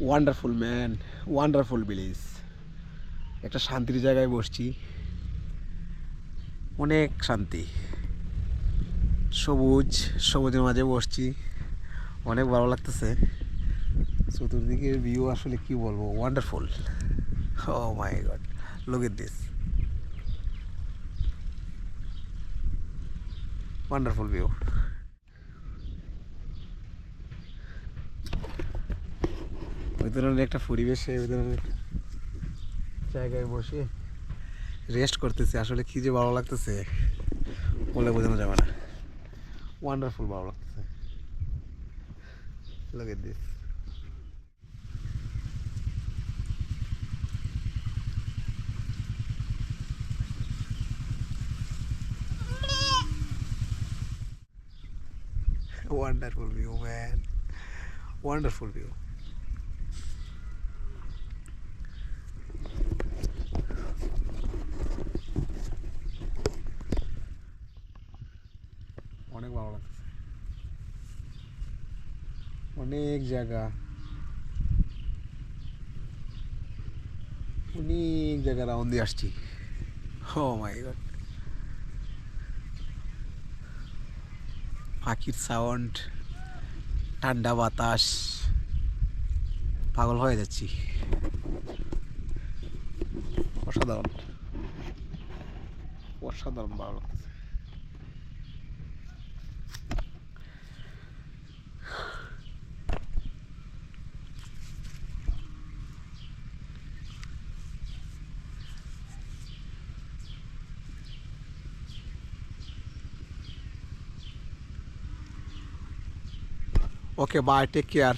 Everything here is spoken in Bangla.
ওয়ান্ডারফুল ম্যান ওয়ান্ডারফুল ভিলেজ একটা শান্তির জায়গায় বসছি। অনেক শান্তি। সবুজ, সবুজের মাঝে বসছি। অনেক ভালো লাগতেছে। চতুর্দিকের ভিউ আসলে কি বলব? Wonderful oh my god look at this wonderful view ওই ধরনের একটা পরিবেশে ওই ধরনের জায়গায় বসে রেস্ট করতেছে আসলে কি যে ভালো লাগতেছে বলে বোঝানো যাবে না ওয়ান্ডারফুল ভালো লাগতেছে Look at this. Wonderful view, man. Wonderful view. অনেক ভালো লাগছে অনেক জায়গা। অনেক জায়গা রাউন্ড দিয়ে আসছি। ও মাই গড পাখির সাউন্ড ঠান্ডা বাতাস। পাগল হয়ে যাচ্ছি। অসাধারণ। অসাধারণ ভালো লাগছে Okay, bye. Take care.